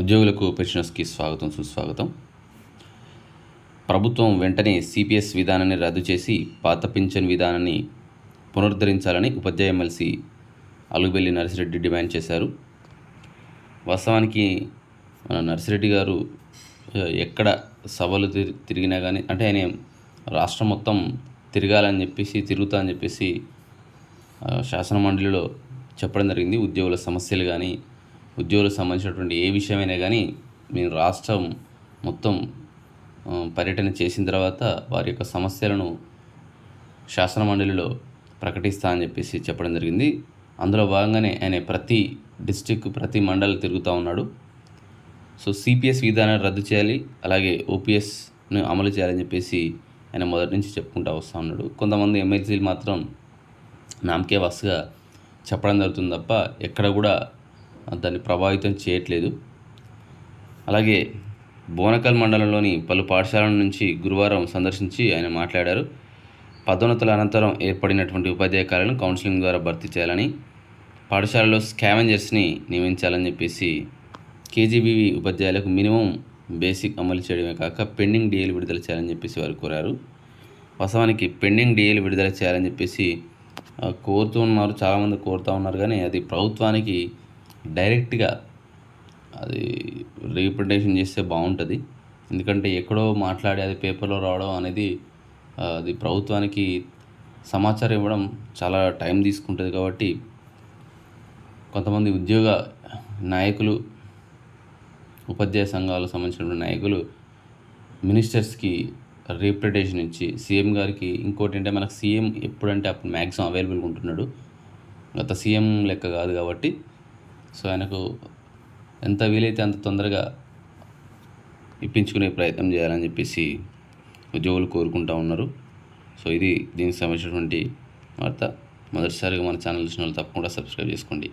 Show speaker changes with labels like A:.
A: ఉద్యోగులకు పెన్షనర్స్కి స్వాగతం సుస్వాగతం. ప్రభుత్వం వెంటనే సిపిఎస్ విధానాన్ని రద్దు చేసి పాత పింఛన్ విధానాన్ని పునరుద్ధరించాలని ఉపాధ్యాయ ఎమ్మెల్సీ అలుగుబెల్లి నర్సిరెడ్డి డిమాండ్ చేశారు. వాస్తవానికి మన నర్సిరెడ్డి గారు ఎక్కడ సభలు తిరి తిరిగినా కానీ అంటే ఆయన రాష్ట్రం మొత్తం తిరగాలని చెప్పేసి తిరుగుతా అని చెప్పేసి శాసనమండలిలో శాసన మండలిలో చెప్పడం జరిగింది. ఉద్యోగుల సమస్యలు కానీ ఉద్యోగులకు సంబంధించినటువంటి ఏ విషయమైనా కానీ మేము రాష్ట్రం మొత్తం పర్యటన చేసిన తర్వాత వారి యొక్క సమస్యలను శాసన మండలిలో ప్రకటిస్తా అని చెప్పేసి చెప్పడం జరిగింది. అందులో భాగంగానే ఆయన ప్రతి డిస్టిక్ ప్రతి మండలి తిరుగుతూ ఉన్నాడు. సో సిపిఎస్ విధానాన్ని రద్దు చేయాలి అలాగే ఓపీఎస్ను అమలు చేయాలని చెప్పేసి ఆయన మొదటి నుంచి చెప్పుకుంటూ వస్తూ ఉన్నాడు. కొంతమంది ఎమ్మెల్సీలు మాత్రం నామకే వస్తుగా చెప్పడం జరుగుతుంది తప్ప ఎక్కడ కూడా దాన్ని ప్రభావితం చేయట్లేదు. అలాగే బోనకల్ మండలంలోని పలు పాఠశాలల నుంచి గురువారం సందర్శించి ఆయన మాట్లాడారు. పదోన్నతుల అనంతరం ఏర్పడినటువంటి ఉపాధ్యాయ కార్యాలను కౌన్సిలింగ్ ద్వారా భర్తీ చేయాలని పాఠశాలలో స్కావెంజర్స్ని నియమించాలని చెప్పేసి కేజీబీవీ ఉపాధ్యాయులకు మినిమం బేసిక్ అమలు చేయడమే కాక పెండింగ్ డీఏలు విడుదల చేయాలని చెప్పేసి వారు కోరారు. వాస్తవానికి పెండింగ్ డిఏలు విడుదల చేయాలని చెప్పేసి కోరుతూ ఉన్నారు చాలామంది కోరుతూ ఉన్నారు కానీ అది ప్రభుత్వానికి డైరెక్ట్గా అది రీప్రజెంటేషన్ చేస్తే బాగుంటుంది. ఎందుకంటే ఎక్కడో మాట్లాడి అది పేపర్లో రావడం అనేది అది ప్రభుత్వానికి సమాచారం ఇవ్వడం చాలా టైం తీసుకుంటుంది కాబట్టి కొంతమంది ఉద్యోగ నాయకులు ఉపాధ్యాయ సంఘాలకు సంబంధించినటువంటి నాయకులు మినిస్టర్స్కి రీప్రజెంటేషన్ ఇచ్చి సీఎం గారికి ఇంకోటి అంటే మనకు సీఎం ఎప్పుడంటే అప్పుడు మ్యాక్సిమం అవైలబుల్గా ఉంటున్నాడు. గత సీఎం లెక్క కాదు కాబట్టి సో ఆయనకు ఎంత వీలైతే అంత తొందరగా ఇప్పించుకునే ప్రయత్నం చేయాలని చెప్పేసి ఉద్యోగులు కోరుకుంటా ఉన్నారు. సో ఇది దీనికి సంబంధించినటువంటి వార్త. మొదటిసారిగా మన ఛానల్ చూసిన వాళ్ళు తప్పకుండా సబ్స్క్రైబ్ చేసుకోండి.